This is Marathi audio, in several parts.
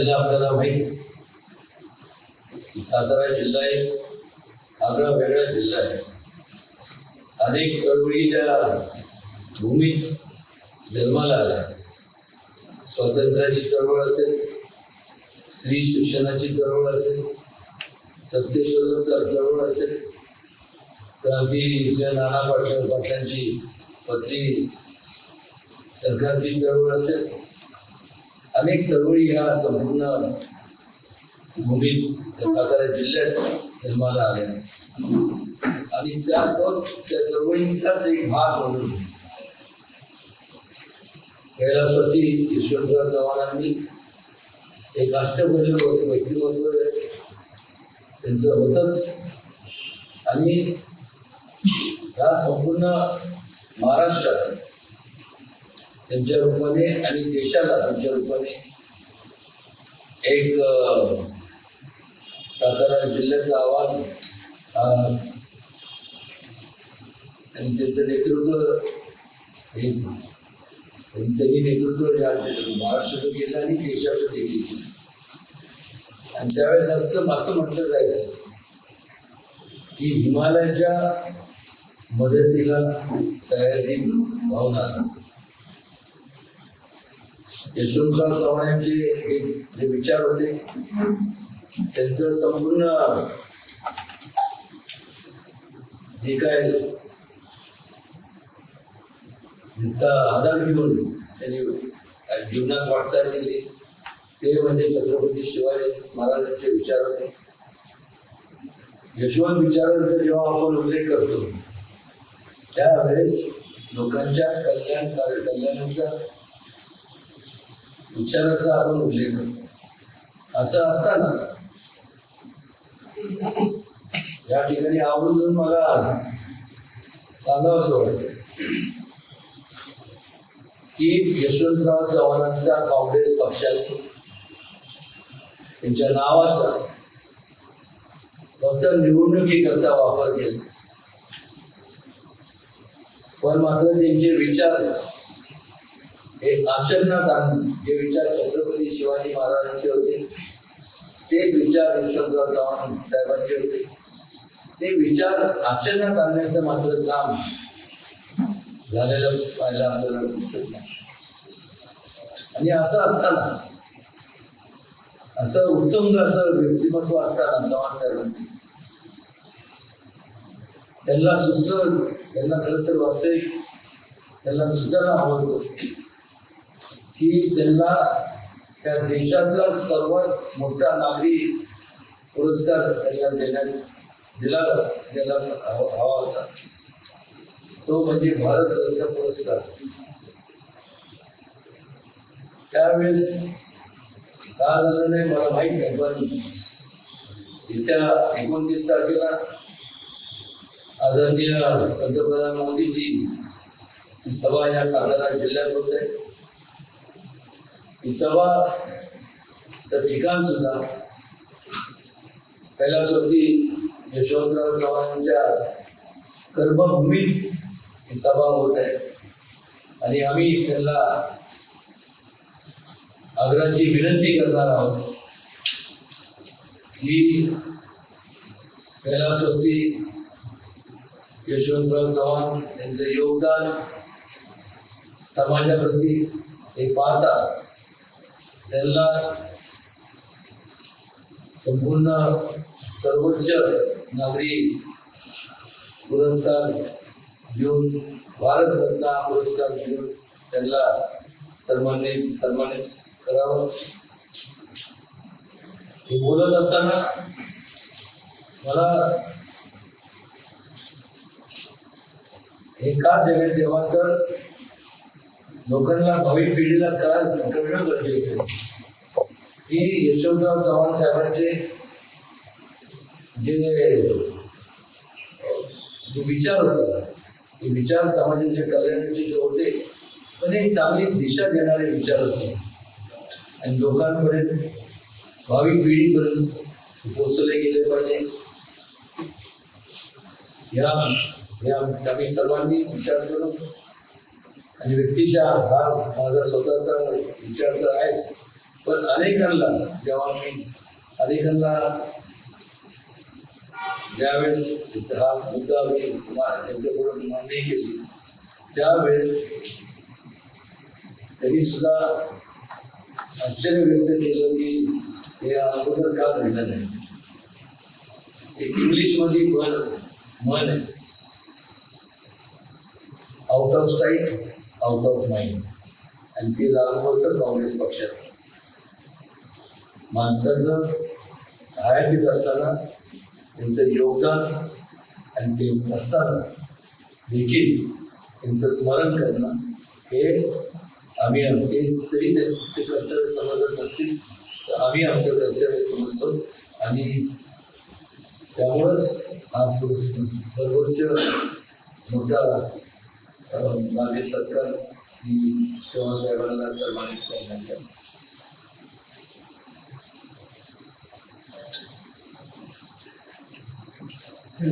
जिल्हा आपल्याला माहीत. सातारा जिल्हा आहे आगळा वेगळा जिल्हा आहे. अनेक चळवळीच्या भूमीत जन्माला आल्या. स्वातंत्र्याची चळवळ असेल स्त्री शिक्षणाची चळवळ असेल सत्यशोधक चळवळ असेल क्रांती नाना पाटील पाटलांची पत्री सरकारची चळवळ असेल अनेक चळवळी ह्या संपूर्ण भूमीत सातारा जिल्ह्यात जन्माला आल्या. आणि त्यातच त्या चळवळीचाच एक भाग म्हणून कैलासवासी यशवंतराव चव्हाणांनी एक अष्टपैलू व्यक्तिमत्व त्यांचं होतच. आणि या संपूर्ण महाराष्ट्रात त्यांच्या रूपाने आणि देशाला त्यांच्या रूपाने एक सातारा जिल्ह्याचा आवाज आणि त्याचं नेतृत्व हे त्यांनी नेतृत्व या महाराष्ट्राचं केलं आणि देशासाठी केलं. आणि त्यावेळेस असं असं म्हटलं जायचं की हिमालयाच्या मदतीला सह्याद्री भावना. यशवंतराव चव्हाणांचे एक जे विचार होते त्यांचं संपूर्ण जे काय आधार घेऊन त्यांनी जीवनात वाटचाल केली. ते म्हणजे छत्रपती शिवाजी महाराजांचे विचार होते. यशवंत विचारांचा जेव्हा आपण उल्लेख करतो त्यावेळेस लोकांच्या कल्याण कल्याणाचा विचाराचा आपण उल्लेख करतो. असं असताना या ठिकाणी आवर्जून मला सांगावंसं वाटतं की यशवंतराव चव्हाणांचा काँग्रेस पक्षात त्यांच्या नावाचा फक्त निवडणुकीकरता वापर केला. पण मात्र त्यांचे विचार हे आचरणात आणून जे विचार छत्रपती शिवाजी महाराजांचे होते तेच विचार यशवंतराव चव्हाण साहेबांचे होते. ते विचार आचरणात आणण्याचं मात्र काम झालेलं पाहायला आपल्याला दिसत नाही. आणि असं असताना असं उत्तम असं व्यक्तिमत्व असताना चव्हाण साहेबांचं त्यांना सुचल त्यांना खरं तर वास्तविक त्यांना सुचायला आवडतो की त्यांना त्या देशातला सर्वात मोठा नागरी पुरस्कार त्यांना देण्यात दिला द्यायला हवा होता. तो म्हणजे भारत रत्न पुरस्कार. त्यावेळेस का झालं नाही मला माहीत नाही पण येत्या एकोणतीस तारखेला आदरणीय पंतप्रधान मोदीजी सभा या सातारा जिल्ह्यात होते ही सभा तर ठिकाण सुद्धा. कैलासवासी यशवंतराव चव्हाणांच्या कर्मभूमीत ही सभा होत आहे. आणि आम्ही त्यांना आग्रहाची विनंती करणार आहोत की कैलासवासी यशवंतराव चव्हाण यांचं योगदान समाजाप्रती हे पाहता त्यांना संपूर्ण सर्वोच्च नागरी पुरस्कार देऊन भारतरत्न हा पुरस्कार देऊन त्यांना सन्मानित सन्मानित करावं. हे बोलत असताना मला हे का देण्यात तेव्हा तर लोकांना भावी पिढीला का कळणं गरजेचं आहे. की यशवंतराव चव्हाण साहेबांचे जे जे विचार होते ते विचार समाजाच्या कल्याणाचे जे होते पण एक चांगली दिशा देणारे विचार होते. आणि लोकांपर्यंत भावी पिढीपर्यंत पोचवले गेले पाहिजे. या या आम्ही सर्वांनी विचार करून आणि व्यक्तीच्या हा माझा स्वतःचा विचार तर आहेच पण अनेकांना जेव्हा मी अनेकांना ज्यावेळेस हा मुद्दा मी त्यांच्याकडून त्यांच्यापुढे मांडणी केली त्यावेळेस त्यांनी सुद्धा आश्चर्य व्यक्त केलं की हे अगोदर का घडलं नाही? एक इंग्लिशमध्ये म्हण म्हण आहे. Out of sight out of mind आणि ते लागू होतं काँग्रेस पक्षात. माणसाचं हयातीत असताना त्यांचं योगदान आणि ते नसताना देखील त्यांचं स्मरण करणं हे आम्ही ते जरी ते कर्तव्य समजत नसतील तर आम्ही आमचं कर्तव्य समजतो. आणि त्यामुळंच हा सर्वोच्च मोठा नागरिक सत्कार तेव्हा साहेबांना सन्मानित करण्यात आला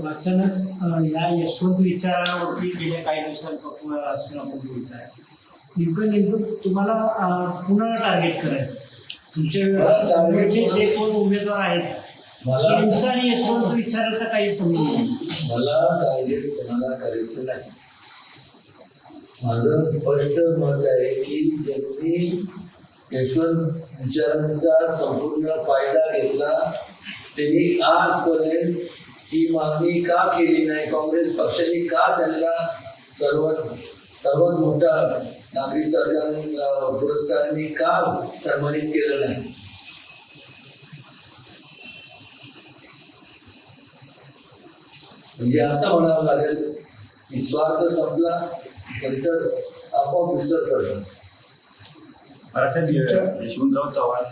अचानक या यशवंत विचारावरती गेल्या काही दिवसांपासून असून आपण बोलत आहे नेमकं नेमकं तुम्हाला कुणाला टार्गेट करायचं? समोरचे जे कोण उमेदवार आहेत मला आणि यशवंत विचाराचा काही संबंध नाही. मला टार्गेट कोणाला करायचं नाही. माझं स्पष्ट मत आहे की ज्यांनी यशवंत विचारांचा संपूर्ण फायदा घेतला त्यांनी आजपर्यंत ही मागणी का केली नाही? काँग्रेस पक्षाने का त्यांना सर्वात सर्वात मोठा नागरिक सरकार पुरस्काराने का सन्मानित केलं नाही? म्हणजे असं म्हणावं लागेल की स्वार्थ संपला नंतर आपोआप विसर पडला. बाळासाहेब यशवंतराव चव्हाण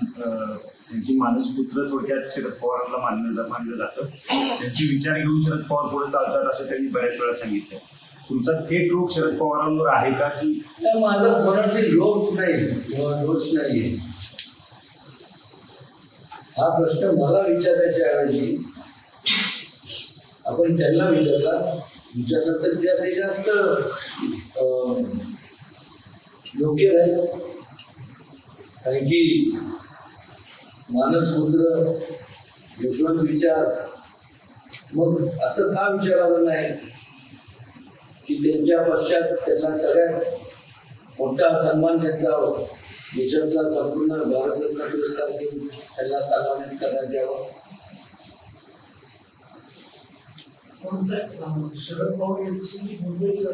त्यांची मानसपुत्र थोडक्यात शरद पवारांना मानलं मानलं जातं. त्यांची विचार घेऊन शरद पवार पुढे चालतात असं त्यांनी बऱ्याच वेळा सांगितलं. तुमचा थेट रोग शरद पवारांवर आहे का की तर माझा कोणाचे लोक नाही किंवा दोष नाहीये. हा प्रश्न मला विचारण्याच्या ऐवजी आपण त्यांना विचारला विचारलं तर त्या ते जास्त अं, योग्य राहील कारण की मानसपुत्र यशवंत विचार मग असं का विचारावं नाही की त्यांच्या पश्चात त्यांना सगळ्यात मोठा सन्मान त्यांचा देशातला संपूर्ण भारतरत्न पुरस्कार देऊन त्यांना सन्मानित करण्यात यावं? शरद पवार यांची मुंबईच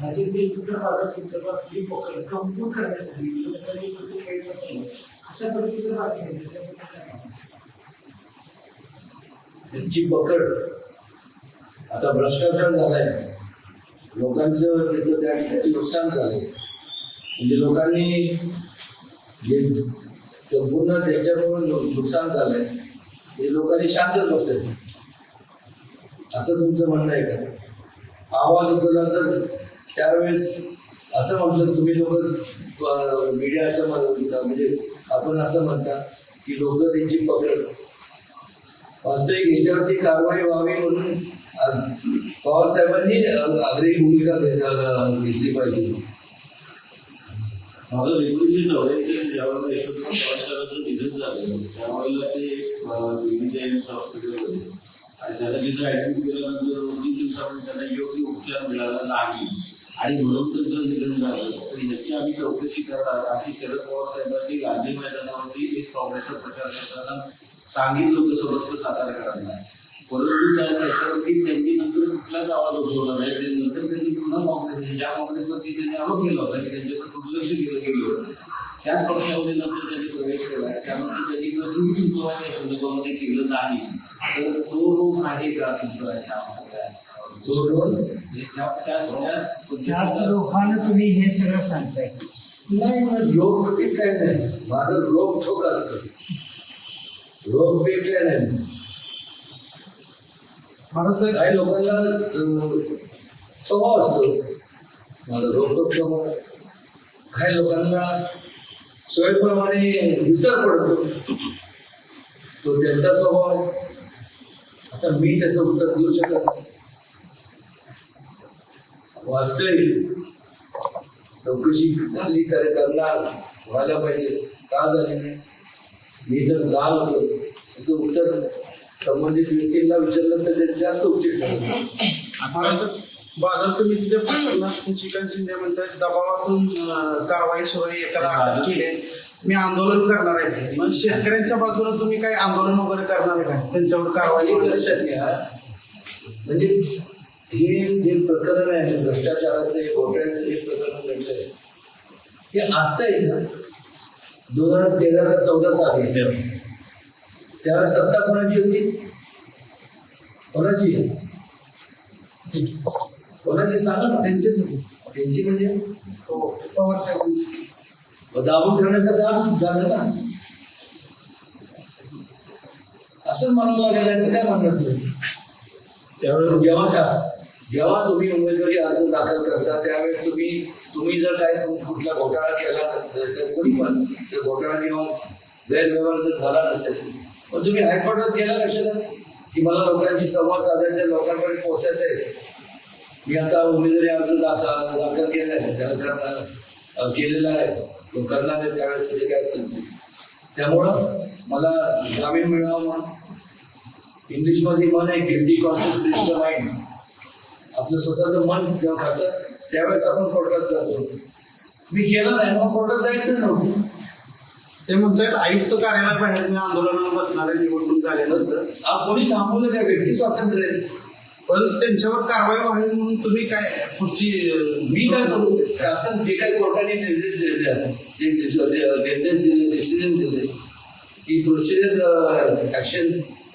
भाजपचे उत्तर भागात संदर्भात स्त्री करण्यासाठी विरोधकांनी कृती केली अशा पद्धतीचं बातमी त्यांची पकड आता भ्रष्टाचार झालाय लोकांचं त्याचं त्या ठिकाणी नुकसान झालंय म्हणजे लोकांनी जे संपूर्ण त्याच्यामुळे नुकसान झालंय ते लोकांनी शांतच बसायचं असं तुमचं म्हणणं आहे का? आवाज उतरला तर त्यावेळेस असं म्हटलं तुम्ही लोक मीडिया असं म्हणता म्हणजे आपण असं म्हणता की लोक त्यांची पकड. वास्तविक याच्यावरती कारवाई व्हावी म्हणून पवारसाहेबांनी पवार साहेबांनी आग्रही भूमिका घेतली पाहिजे. माझं एकोणीसशे चौऱ्याऐंशी ज्यावेळेला यशवंतराव चव्हाणसाहेबांचं निधन झालं त्यावेळेला ते हॉस्पिटल आणि त्याला तिथं ऍडमिट दोन तीन दिवसामध्ये त्यांना योग्य उपचार मिळाला नाही. आणि म्हणून त्यांचं निधन झालं तर याची आम्ही चौकशी करणार अशी शरद पवार साहेबांनी गांधी मैदानावरती एक काँग्रेसचा प्रचार करताना सांगितलं होतं समस्त सातारकरांना परंतु त्या त्याच्यावरती त्यांनी नंतर कुठलाच आवाज उठवला नाही. ते नंतर त्यांनी पुन्हा काँग्रेस ज्या काँग्रेसवरती त्यांनी आरोप केला होता की त्यांच्याकडे दुर्लक्ष केलं गेलं होतं. त्याच पक्षामध्ये नंतर त्यांनी प्रवेश केला त्यानंतर त्यांनी कधीही सुचवायच्या संदर्भामध्ये केलं नाही. तर तो रोग आहे का तुमचा तो त्याच लोकांना तुम्ही हे सगळं सांगताय. नाही मग रोग पीक काय नाही. माझं रोग ठोक असतं. रोग पीक काय नाही काही लोकांना स्वभाव असतो. माझा रोग स्वभाव काही लोकांना सोयीप्रमाणे विसर पडतो. तो त्यांचा स्वभाव आहे. आता मी त्याचं उत्तर देऊ शकत नाही. वास्तविक चौकशी झाली तर करणार व्हायला पाहिजे. का झाली नाही? मी जर लाल होतो त्याचं उत्तर संबंधित व्यक्तींना विचारलं तर ते जास्त उचित ठरेल. बाजार समितीच्या प्रकरणात शशिकांत शिंदे म्हणतात दबावातून कारवाई सुरू आहे, एकाला अटक केली. मी आंदोलन करणार आहे. मग शेतकऱ्यांच्या बाजूने तुम्ही काय आंदोलन वगैरे करणार आहे का? त्यांच्यावर कारवाई? लक्षात घ्या. म्हणजे हे जे प्रकरण आहे भ्रष्टाचाराचं हे घोटाळ्याचं जे प्रकरण घडलंय. हे आजचं आहे ना दोन हजार तेरा का चौदा साली. त्यावेळेस सत्ता कोणाची होती? कोणाची? कोणाचे सांगा ना त्यांचेच त्यांची म्हणजे हो, पवार दाबून ठेवण्याचं काम झालं ना. असंच म्हणावं लागेल तर काय म्हणणार तुम्ही त्यावेळेस जेव्हा शा- जेव्हा तुम्ही उमेदवारी अर्ज दाखल करता त्यावेळेस तुम्ही तुम्ही जर काय तुम- कुठला घोटाळा केला तर कोणी पण त्या घोटाळा किंवा गैरव्यवहार जर झाला नसेल पण तुम्ही हायकोर्टात गेला कशाला? की मला लोकांशी संवाद साधायचा लोकांकडे पोहोचायचं आहे. मी आता उमेदवारी अर्ज दाखल केला आहे. त्याला करणार केलेला आहे. तो करणार आहे त्यावेळेस ते काय असेल. त्यामुळं मला जामीन मिळावा म्हणून इंग्लिशमध्ये मन आहे गिल्टी कॉन्शियस माइंड आपलं स्वतःचं मन जेव्हा खातं त्यावेळेस आपण कोर्टात जातो. मी केलं नाही मग कोर्टात जायचं नव्हतं ते म्हणतात आयुक्त कार्यालयाबाहेर मी आंदोलनाला बसणार आहे निवडणूक झाल्यानंतर. कोणी थांबवलं त्या व्यक्ती स्वातंत्र्य आहे. पण त्यांच्यावर कारवाई व्हावी म्हणून तुम्ही काय पुढची मी काय करू? शासन जे काही कोर्टाने निर्देश दिले जे निर्देश दिले डिसिजन दिले की प्रोसिजर ऍक्शन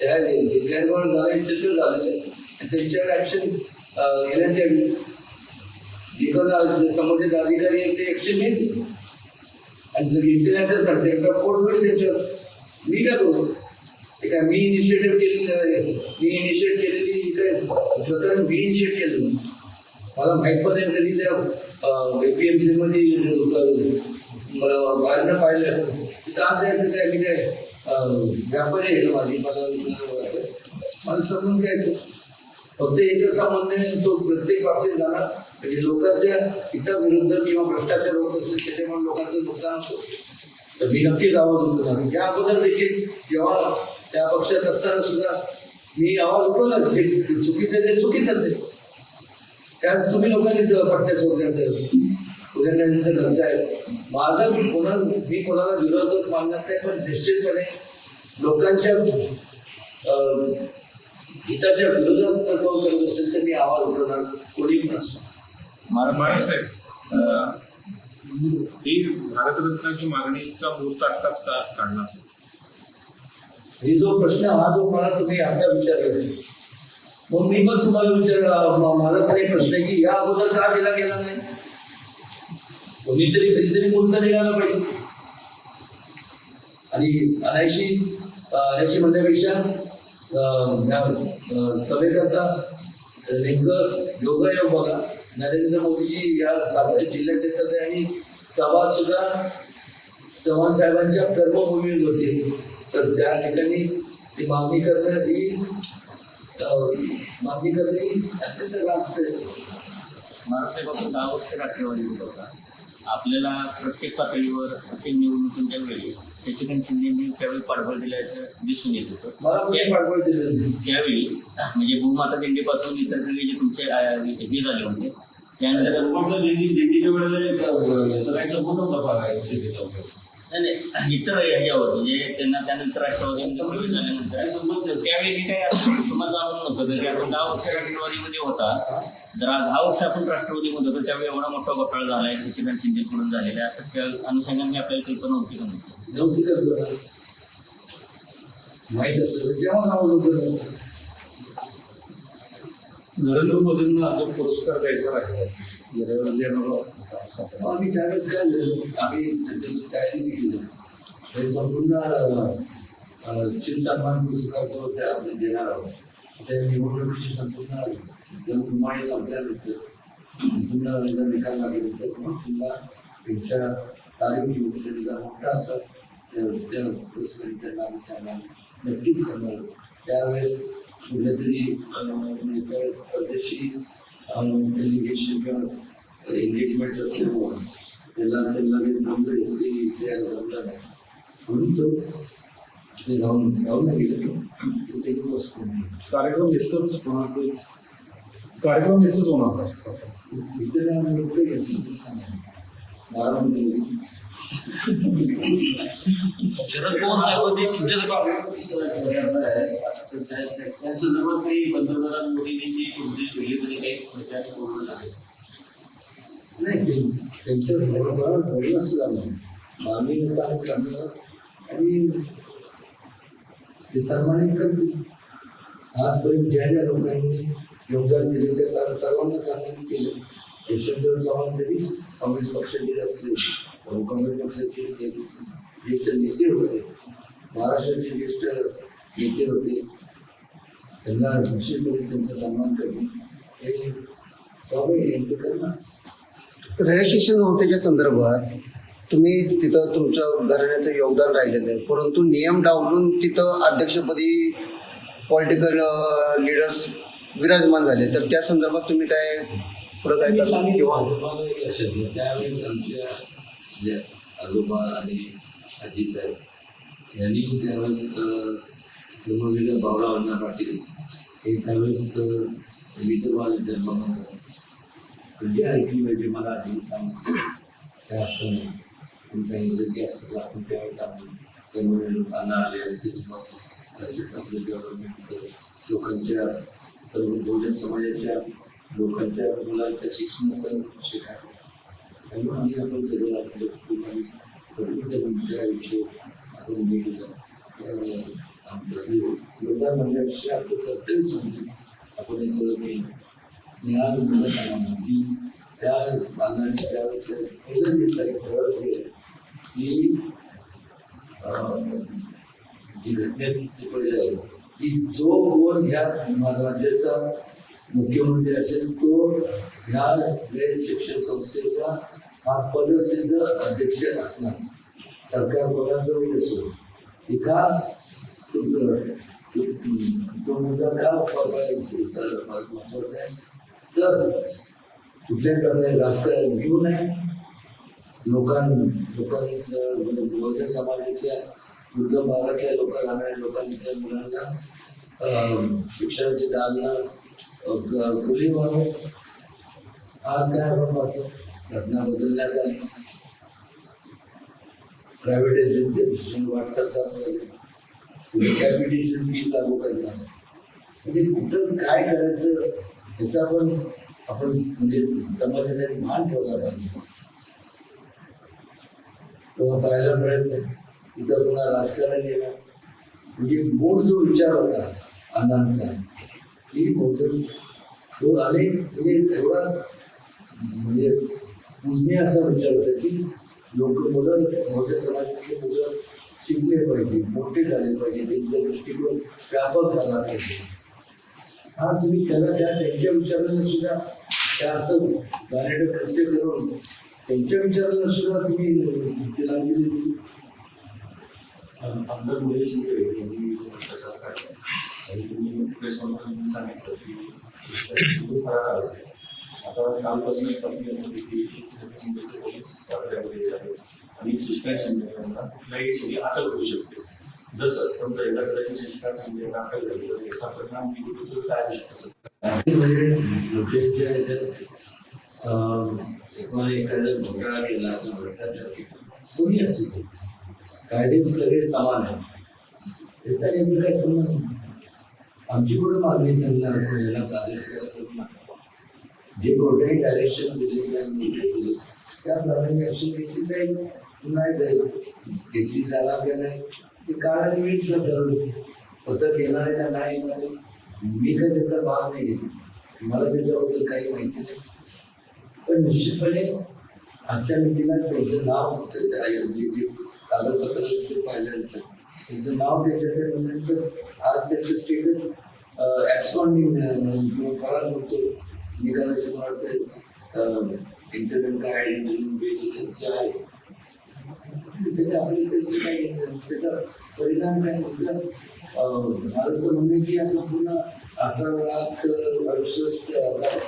गैरव्यवहार झाला हे सिद्ध झालेलं त्यांच्यावर ऍक्शन घेण्यात यावी. जे कोण संबंधित अधिकारी ते ऍक्शन घेतील. आणि जर घेतले नाही तर ऑफ कोर्ट होईल त्याच्यावर. मी काय करू? मी इनिशिएटिव्ह केलेली आहे. मी इनिशिएट केलेली काय प्रकरण मी इनिशिएट केलं मला माहीत पण नाही कधी त्या एपीएमसी मध्ये मला बाहेरनं पाहिलं. तिथं आज जायचं काय मी काय व्यापारी आहे माझी? मला मला समजून काय तो? फक्त एकच संबंध तो प्रत्येक बाबतीत जाणार म्हणजे लोकांच्या हिताविरुद्ध किंवा भ्रष्टाचार होत असेल त्याच्यामुळे लोकांचं नुकसान होतं. तर मी नक्कीच आवाज उठवणार. त्या अगोदर देखील जेव्हा त्या पक्षात असताना सुद्धा मी आवाज उठवला जे चुकीचं आहे ते चुकीचंच आहे. त्यात तुम्ही लोकांनी पट्ट्या सोडल्यानंतर उदयनराजेंचं घरचं आहे माझं कोणा मी कोणाला विरोधक मानणार नाही पण निश्चितपणे लोकांच्या हिताच्या विरोधात कोण करत असेल तर मी आवाज उठवणार कोणी पण असो. महाराज ही भारतरत्नाची मागणीचा मुहूर्त आत्ताच का काढला असेल? हे जो प्रश्न हा जो मला तुम्ही आता विचारला मग मी पण तुम्हाला विचार माझा पण एक प्रश्न आहे की या अगोदर का दिला गेला नाही? कोणीतरी कधीतरी मुहूर्त निघाला पाहिजे आणि अनायशी अनायशी म्हणण्यापेक्षा सभेकरता नेमकं योगायोग बघा. नरेंद्र मोदीजी या सातारा जिल्ह्यात येतात आणि सभा सुद्धा चव्हाण साहेबांच्या कर्मभूमीत होते. तर त्या ठिकाणी ती मागणी करणं ही मागणी करणं ही अत्यंत रास्त आहे. महाराष्ट्र आपण दहा वर्ष राष्ट्रवादी होता. आपल्याला प्रत्येक पातळीवर प्रत्येक निवडणुकीच्या वेळी शशिकांत शिंदेनी त्यावेळी पाठबळ दिल्याचं दिसून येत होतं. मला कोणी पाठबळ दिलं नाही त्यावेळी म्हणजे भूमाता दिंडीपासून इतर सगळे जे तुमचे हे झाले होते त्यानंतर दिल्लीच्या वेळेला एक, अं, आहे. नाही, नाही, इतर ह्याच्यावर म्हणजे त्यांना त्यानंतर राष्ट्रवादी झाल्यानंतर. आहे? त्यावेळी हे काही तुम्हाला जाणून नव्हतं की आपण दहा वर्ष राष्ट्रवादीमध्ये होता. जर दहा वर्ष आपण राष्ट्रवादीमध्ये होतो त्यावेळी एवढा मोठा घोटाळा झाला आहे. शशिकांत शिंदे कडून झालेला आहे. असं त्या अनुषंगाने आपल्याला कल्पना होती का नव्हती नव्हती कल्पना माहीत असेल. तेव्हा असतं. नरेंद्र मोदींना जो पुरस्कार द्यायचा राहिला. गेल्या वेळेला देणार होता. आम्ही त्यावेळेस काय झालं आम्ही त्याची तयारी केली हे संपूर्ण अं, शिवसन्मान पुरस्कार जो त्या आपण देणार आहोत त्या निवडणुकीची संपूर्ण रणधुमाळी संपल्यानंतर पुन्हा एकदा निकाल लागल्यानंतर मग पुन्हा त्यांच्या तारीख घेऊन त्यांचा मोठा असा त्या त्या पुरस्कार त्यांना आम्ही सन्मान नक्कीच करणार त्यावेळेस कुठल्या तरी अं, एका परदेशी डेलिगेशन किंवा एंगेजमेंट असल्यामुळं त्याला ते लगेच जमलं की ते जमलं नाही म्हणून तो ते जाऊन जाऊन नाही गेले तो ते दिवस कोणी कार्यक्रम इथंच होणार कार्यक्रम इथंच होणार इतर लोक घ्यायची सांगा बारामती शरद पवार साहेबांनी तुमच्या त्या संदर्भात काही पंतप्रधान मोदींची कोणती वेगळी तरी काही प्रचार पूर्ण झाले नाही त्यांच्या बरोबर बोलणं असं झालं आम्ही काम करणार आणि ते सन्मानित करतील. आजपर्यंत ज्या ज्या लोकांनी योगदान दिले त्या सर्व सर्वांना सन्मानित केलं. यशवंतराव चव्हाण तरी काँग्रेस पक्षाचे असले. तर काँग्रेस पक्षाचे ते ज्येष्ठ नेते होते महाराष्ट्राचे ज्येष्ठ नेते होते त्यांना निश्चितपणे त्यांचा सन्मान करणे हे स्वाभाविक आहे, ते करणार रजिस्ट्रेशन संस्थेच्या संदर्भात तुम्ही तिथं तुमचं घराण्याचं योगदान राहिलेलं आहे. परंतु नियम डावलून तिथं अध्यक्षपदी पॉलिटिकल लीडर्स विराजमान झाले. तर त्या संदर्भात तुम्ही काय पुढं काय करता? किंवा आजोबा आणि आजी साहेब यांनी त्यावेळेस बावळा पाटील हे त्यावेळेस अं, विधवा जन्माला म्हणजे ऐकली पाहिजे मला आधी सांगितलं त्या असताना त्यांनी सांगितलं की असं आपण त्यावेळेस आपण त्यामुळे लोकांना आले आणि ते मग तसेच आपलं गव्हर्नमेंट लोकांच्या सर्व बहुजन समाजाच्या लोकांच्या मुलांच्या शिक्षणाचा विषय काय त्यामुळे आम्ही आपण सगळं आपलं कुटुंबाने करून आयुष्य आपण हे केलं त्यामुळे आपलं हे योगदान म्हणण्यापेक्षा आपलं कर्तव्य समजून आपण हे सगळं केलं आणि आज मला सांगा की त्या बांधण्याने त्यावेळेस पहिलंच एक सारी हे की जी घटनेत पडलं आहे की जो कोण ह्या राज्याचा मुख्यमंत्री असेल तो ह्या शिक्षण संस्थेचा हा पदसिद्ध अध्यक्ष असणार सरकार कोणाचं वेळ असो की का तो मुद्दा का महत्त्वाचा आहे तर कुठल्या प्रकारे राजकारण घेऊ नये लोकां लोकांच्या समाजातल्या वृद्ध भागातल्या लोकांना आणि लोकांच्या मुलांना शिक्षणाचे दालना खुली व्हावं आज काय आपण पाहतो घटना बदलण्यात आली प्रायव्हेटायझेशन वाटचाल चालू आहे कॅपिटेशन फ़ी लागू करणार म्हणजे कुठं काय करायचं? याचा पण आपण म्हणजे समाजाने मान ठेवला पाहिजे. तेव्हा पाहायला मिळत नाही इथं पुन्हा राजकारण येणार. म्हणजे मूळ जो विचार होता अण्णांचा की बहुतेक तो अनेक म्हणजे एवढा म्हणजे पूजने असा विचार होता की लोक मुलं मोठ्या समाजातले मुलं शिकले पाहिजे मोठे झाले पाहिजे त्यांचा दृष्टिकोन व्यापक झाला पाहिजे. हा तुम्ही त्याला त्या त्यांच्या विचारांना सुद्धा त्या असं गाण्याचं कृत्य करून त्यांच्या विचारांना सुद्धा तुम्ही तिला दिली. आमदार मुळे शिंदे यांनी प्रचार काढला. आणि तुम्ही प्रेस कॉन्फरन्स सांगितलं की आला आता कालपासून एक बातमी आली की मुंबईचे पोलीस आहेत आणि शशिकांत शिंदे यांना कुठल्याही क्षणी अटक होऊ शकते. जसं समजा एकदा कदाचित शशिकांत शिंदे यांना झाली तर याचा परिणाम निगेटिव्ह काय होऊ शकतो म्हणजे लोकांच्या ह्याच्यात एखादा घोटाळा केला भ्रष्टाचार कोणी असू दे. कायदे सगळे समान आहेत. त्याचा काय काही नाही. आमची कुठं मागणी त्यांना याला आदेश करा करू नका. जे कोणत्याही डायरेक्शन दिले त्या निर्देश दिले त्याप्रमाणे ऍक्शन घेतली जाईल नाही जाईल घेतली जाणार आपल्याला ते काळाने मीच ठरवलं पथक येणार आहे का नाही येणारे मी काय त्याचा भाग नाही मला त्याच्याबद्दल काही माहिती नाही. पण निश्चितपणे आजच्या मितीला त्याचं नाव होतं त्या जे कागदपत्र पाहिल्यानंतर त्याचं नाव त्याच्यात म्हणल्यानंतर आज त्याचं स्टेटस ॲक्सॉन्डिंग किंवा फरार होतो. निघाल्याचे मला वाटतं इंटरनेट काय बिल त्यांचे आहे. म्हणजे त्याचे आपले त्याचे काही त्याचा परिणाम काय म्हटलं भारत म्हणजे की या संपूर्ण अठरा लाख अडुसष्ट हजार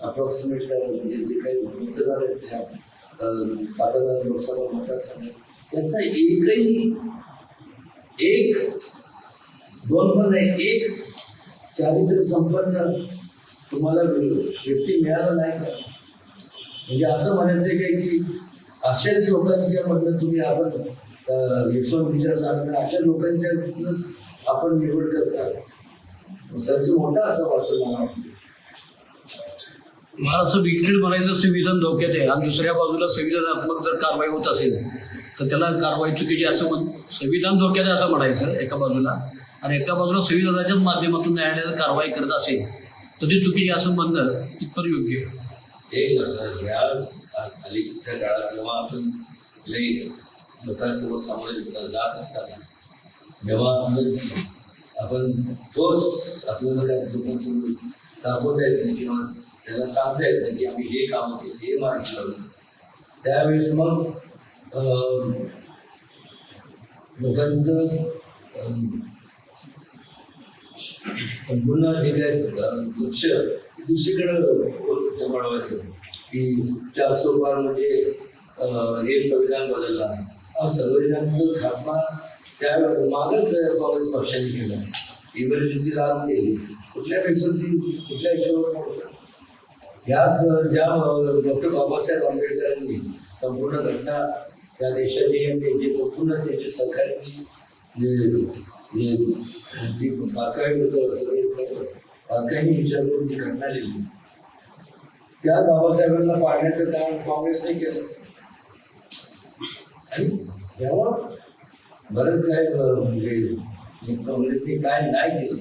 अप्रॉक्सिमेट म्हणजे जे काही मतदार आहेत त्या सात हजार लोकसभा मतदारसंघ त्यातला एकही एक दोन पण नाही एक चारित्र्य संपन्न तुम्हाला व्यक्ती मिळाला नाही का? म्हणजे असं म्हणायचं काय की अशाच लोकांच्या मधनं तुम्ही आपण अं, यशवंत विचार सांगता अशा लोकांच्यातूनच आपण निवड करता सर्च मोठा असावा असं मला वाटतं. असं विकेट म्हणायचं संविधान धोक्यात आहे. आणि दुसऱ्या बाजूला संविधानात्मक जर कारवाई होत असेल तर त्याला कारवाई चुकीची असं म्हण संविधान धोक्यात आहे असं म्हणायचं एका बाजूला. आणि एका बाजूला संविधानाच्याच माध्यमातून न्यायालयाला कारवाई करत असेल तर ती चुकीची असं म्हणणं तिथपर योग्य आहे. अलीकडच्या काळात जेव्हा आपण लई लोकांसमोर सामोरे जात असताना जेव्हा आपण आपण तोच आपल्याला त्या लोकांसमोर दाखवता येत नाही किंवा त्याला सांगता येत नाही की आम्ही हे काम केलं हे मार्ग लावलं त्यावेळेस मग अं, लोकांचं अं, संपूर्ण जे काय लक्ष दुसरीकडे वळवायचं की चारसो पार म्हणजे हे संविधान बदलला हा संविधानचं खात्मा त्या मागच काँग्रेस पक्षाने केलं. इमर्जन्सी लाभ केली. कुठल्या ती कुठल्या हिशोबावर ह्याच ज्या डॉक्टर बाबासाहेब आंबेडकरांनी संपूर्ण घटना त्या देशाची आणि संपूर्ण त्यांचे सरकारनी जे- जे- विचार करून ती घटना लिहिली. त्या बाबासाहेबांना पाडण्याचं काम काँग्रेसने केलं. आणि तेव्हा बरंच काय म्हणजे काँग्रेसने काय नाही केलं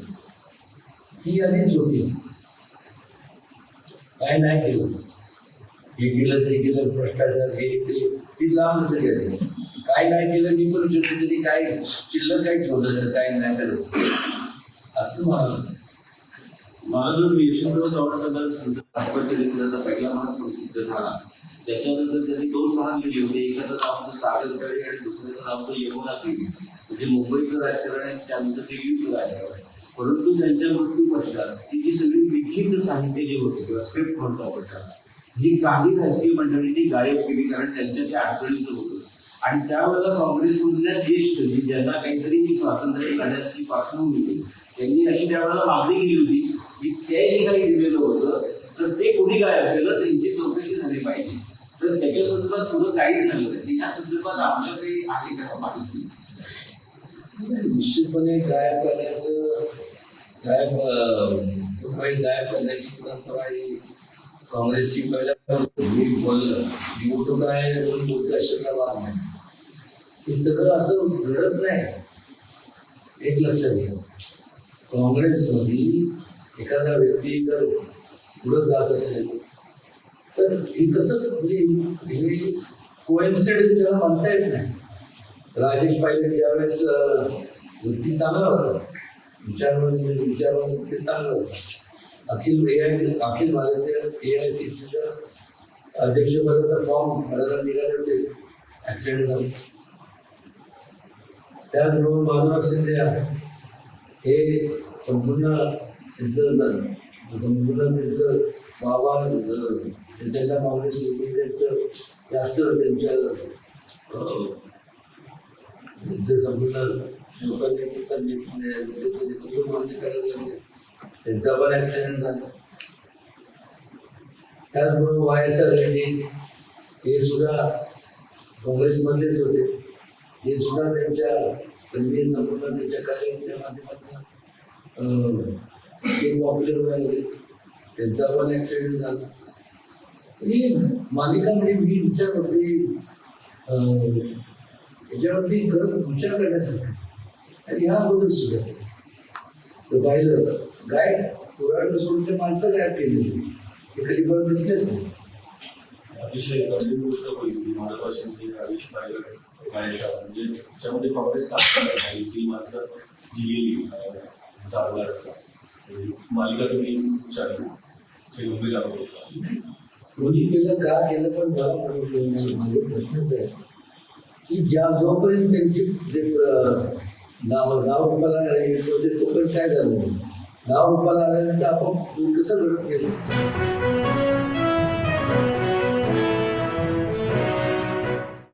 ही आधीच होती. काय नाही केलं. हे केलं ते केलं भ्रष्टाचार हे ते ती लांब नसेल गेली. काय नाही केलं मी पण शकतो तरी काय शिल्लक काय ठेवलं तर काय नाही करत. असं मला महाराज जो यशवंतराव चव्हाणांबद्दल संत पहिला महान प्रसिद्ध झाला. त्याच्यानंतर त्यांनी दोन महान लिहिले होते. एकाचं नाव होतं सागरकडे आणि दुसऱ्याचं नाव होतं यमुना देवी म्हणजे मुंबईचं राजकारण आणि त्यानंतर ते युद्ध राजकारण. परंतु त्यांच्या मृत्यू पश्चात ती जी सगळी लिखित साहित्य जे होते किंवा स्क्रिप्ट म्हणतो आपण त्याला, ही काही राजकीय मंडळींनी गायब केली कारण त्यांच्या त्या अडचणीचं होतं. आणि त्यावेळेला काँग्रेसमधल्या ज्येष्ठ ज्यांना काहीतरी स्वातंत्र्य लढ्याची पार्श्वभूमी होती त्यांनी अशी त्यावेळेला मागणी केली होती त्याही काही दिलेलं होतं तर ते कोणी गायब केलं त्यांची चौकशी झाली पाहिजे. तर त्याच्या संदर्भात पुढं काहीच झालं नाही. या संदर्भात आपल्या काही आहे का माहिती? निश्चितपणे गायब करण्याचं गायब अं, गायब करण्याची परंपरा ही काँग्रेसची पहिल्यापासून बोललं. निवडणूक आहे दोन बोलतो अशातला भाग नाही हे सगळं असं घडत नाही. एक लक्षात घ्या. काँग्रेसमध्ये एखादा व्यक्ती जर पुढं जात असेल तर हे कसं म्हणजे हे कोइन्सिडन्स याला म्हणता येत नाही. राजेश पाहिजे ज्यावेळेस वृत्ती चांगला होता विचार म्हणजे विचारून ते चांगलं होतं. अखिल ए I Akhil Bharatiya A I C सीचा अध्यक्षपदाचा फॉर्म भरायला निघाले होते ॲक्सिडेंट झाला. त्याचबरोबर माधव सिंधिया हे संपूर्ण त्यांचं न- मुलं त्यांचं बाबा त्यांच्या मागणी काँग्रेस त्यांचं जास्त त्यांच्या त्यांचं संपूर्ण लोकांनी त्यांचं नेतृत्व मान्य करायला लागले त्यांचा पण ऍक्सिडेंट झाला. त्याचबरोबर वाय एस आर रेड्डी म्हणजे हे सुद्धा काँग्रेसमधलेच होते. हे सुद्धा त्यांच्या त्यांनी संपूर्ण त्यांच्या कार्याच्या माध्यमातून ते पॉप्युलर व्हायला लागले त्यांचा पण ऍक्सिडेंट झाला. आणि मालिका म्हणजे मी विचार करते याच्यावरती खरंच विचार करण्यासारखं आणि ह्या अगोदर सुद्धा तर पाहिलं गाय पुराण सोडून ते माणसं गायब केली होती. ते कधी परत दिसलेच नाही. अतिशय गंभीर गोष्ट होईल महत्वाची म्हणजे रवीश म्हणजे त्याच्यामध्ये काँग्रेस काही ती माणसं दिलेली चालणार. मालिका तुम्ही विचारली ते मुंबईला होतं. कोणी केलं का केलं पण जबाब नाही प्रश्नच आहे. की ज्या जोपर्यंत त्यांची जे नाव नाव रुपाला राहिले होते तोपर्यंत काय झालं नाही. नाव रुपाला आल्यानंतर आपण कसं घडत गेलं?